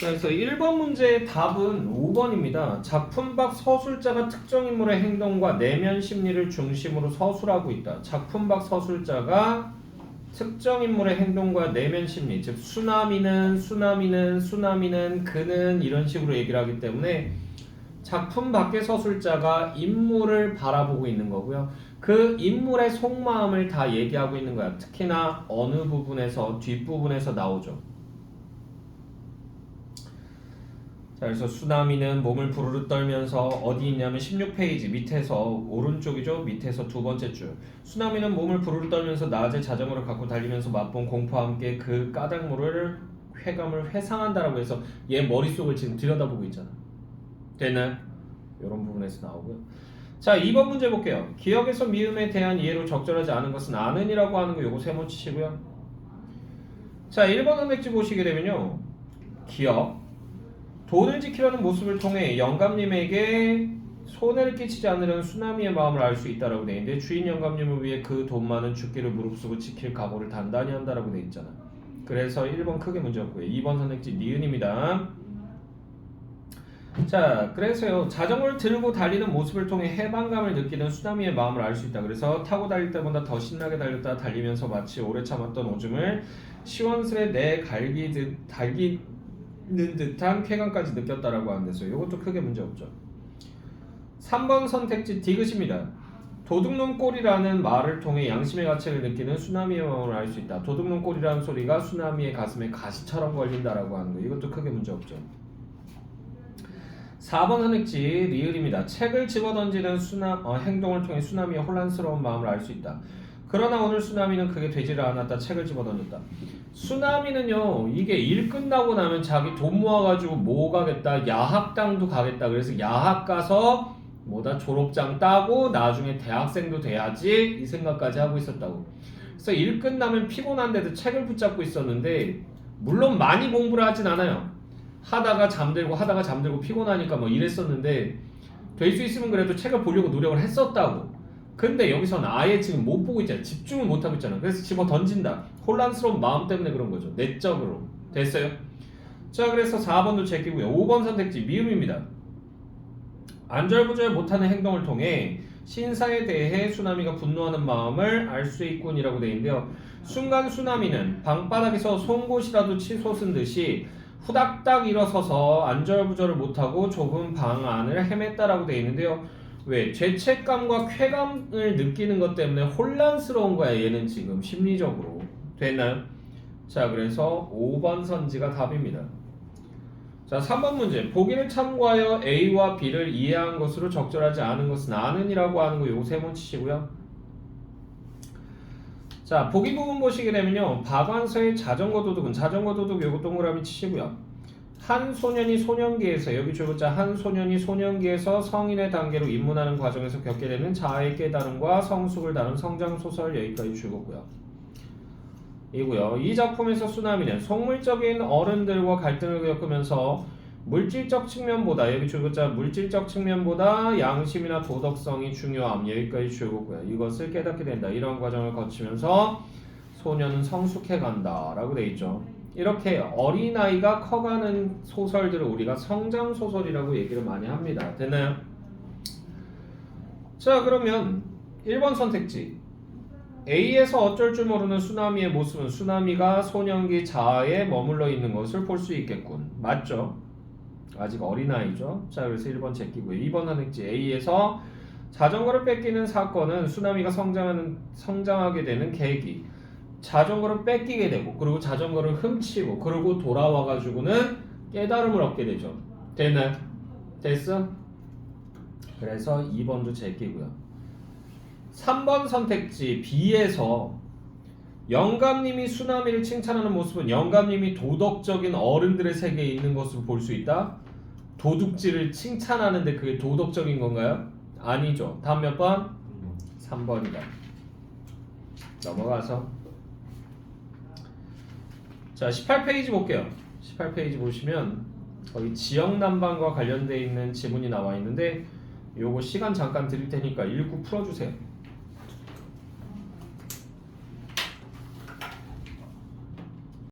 그래서 1번 문제의 답은 5번입니다. 작품 밖 서술자가 특정 인물의 행동과 내면 심리를 중심으로 서술하고 있다. 작품 밖 서술자가 특정 인물의 행동과 내면 심리, 즉 수나미는 수나미는 수나미는 그는 이런 식으로 얘기를 하기 때문에 작품 밖의 서술자가 인물을 바라보고 있는 거고요. 그 인물의 속마음을 다 얘기하고 있는 거야. 특히나 어느 부분에서 뒷부분에서 나오죠. 자, 그래서 수나미는 몸을 부르르 떨면서 어디 있냐면 16페이지 밑에서 오른쪽이죠. 밑에서 두 번째 줄. 수나미는 몸을 부르르 떨면서 낮에 자전거를 갖고 달리면서 맛본 공포와 함께 그 까닭물을 쾌감을 회상한다라고 해서 얘 머릿속을 지금 들여다보고 있잖아. 되나요? 이런 부분에서 나오고요. 자, 2번 문제 볼게요. 기억에서 미음에 대한 이해로 적절하지 않은 것은 아는이라고 하는 거 요거 세모 치시고요. 자, 1번 선택지 보시게 되면요. 기억. 돈을 지키려는 모습을 통해 영감님에게 손해를 끼치지 않으려는 수나미의 마음을 알 수 있다라고 돼 있는데 주인 영감님을 위해 그 돈만은 죽기를 무릅쓰고 지킬 각오를 단단히 한다라고 돼 있잖아. 그래서 1번 크게 문제 없고요. 2번 선택지 니은입니다. 자, 그래서요. 자전거를 들고 달리는 모습을 통해 해방감을 느끼는 수나미의 마음을 알 수 있다. 그래서 타고 달릴 때보다 더 신나게 달렸다 달리면서 마치 오래 참았던 오줌을 시원스레 내 갈기 듯 달기는 듯한 쾌감까지 느꼈다라고 하는데서 이것도 크게 문제 없죠. 3번 선택지 디귿입니다. 도둑놈 꼴이라는 말을 통해 양심의 가책을 느끼는 수나미의 마음을 알 수 있다. 도둑놈 꼴이라는 소리가 수나미의 가슴에 가시처럼 걸린다라고 하는 거. 이것도 크게 문제 없죠. 4번 선택지 리을입니다. 책을 집어던지는 수나, 어, 행동을 통해 수나미의 혼란스러운 마음을 알 수 있다. 그러나 오늘 수나미는 그게 되지를 않았다. 책을 집어던졌다. 수나미는요, 이게 일 끝나고 나면 자기 돈 모아가지고 뭐 가겠다. 야학당도 가겠다. 그래서 야학 가서 뭐다 졸업장 따고 나중에 대학생도 돼야지 이 생각까지 하고 있었다고. 그래서 일 끝나면 피곤한데도 책을 붙잡고 있었는데 물론 많이 공부를 하진 않아요. 하다가 잠들고 하다가 잠들고 피곤하니까 뭐 이랬었는데 될 수 있으면 그래도 책을 보려고 노력을 했었다고. 근데 여기서는 아예 지금 못 보고 있잖아. 집중을 못 하고 있잖아. 그래서 집어 던진다. 혼란스러운 마음 때문에 그런 거죠. 내적으로. 됐어요? 자, 그래서 4번도 제끼고요. 5번 선택지 미음입니다. 안절부절 못하는 행동을 통해 신사에 대해 수나미가 분노하는 마음을 알 수 있군이라고 되어 있는데요. 순간 수나미는 방바닥에서 송곳이라도 치솟은 듯이 후닥닥 일어서서 안절부절을 못하고 좁은 방 안을 헤맸다라고 되어 있는데요. 왜? 죄책감과 쾌감을 느끼는 것 때문에 혼란스러운 거야 얘는 지금 심리적으로 됐나요? 자 그래서 5번 선지가 답입니다. 자 3번 문제 보기를 참고하여 A와 B를 이해한 것으로 적절하지 않은 것은 아는이라고 하는 거 요거 세번 치시고요. 자 보기 부분 보시게 되면요 박완서의 자전거 도둑은 자전거 도둑 요거 동그라미 치시고요. 한 소년이 소년기에서 여기 줄글자 한 소년이 소년기에서 성인의 단계로 입문하는 과정에서 겪게 되는 자아의 깨달음과 성숙을 다룬 성장 소설 여기까지 줄거고요. 이고요. 이 작품에서 수나미는 속물적인 어른들과 갈등을 겪으면서 물질적 측면보다 여기 줄글자 물질적 측면보다 양심이나 도덕성이 중요함 여기까지 줄거고요. 이것을 깨닫게 된다. 이런 과정을 거치면서 소년은 성숙해 간다라고 돼 있죠. 이렇게 어린아이가 커가는 소설들을 우리가 성장 소설이라고 얘기를 많이 합니다. 됐나요? 자, 그러면 1번 선택지. A에서 어쩔 줄 모르는 수나미의 모습은 수나미가 소년기 자아에 머물러 있는 것을 볼 수 있겠군. 맞죠? 아직 어린아이죠. 자, 그래서 1번 제끼고요. 2번 선택지. A에서 자전거를 뺏기는 사건은 수나미가 성장하는 성장하게 되는 계기. 자전거를 뺏기게 되고 그리고 자전거를 훔치고 그리고 돌아와 가지고는 깨달음을 얻게 되죠. 됐나요? 됐어? 그래서 2번도 제끼고요. 3번 선택지 B에서 영감님이 수나미를 칭찬하는 모습은 영감님이 도덕적인 어른들의 세계에 있는 것으로 볼 수 있다. 도둑질을 칭찬하는데 그게 도덕적인 건가요? 아니죠. 다음 몇 번? 3번이다. 넘어가서 자, 18페이지 볼게요. 18페이지 보시면 거기 지역 난방과 관련돼 있는 지문이 나와 있는데 요거 시간 잠깐 드릴 테니까 읽고 풀어주세요.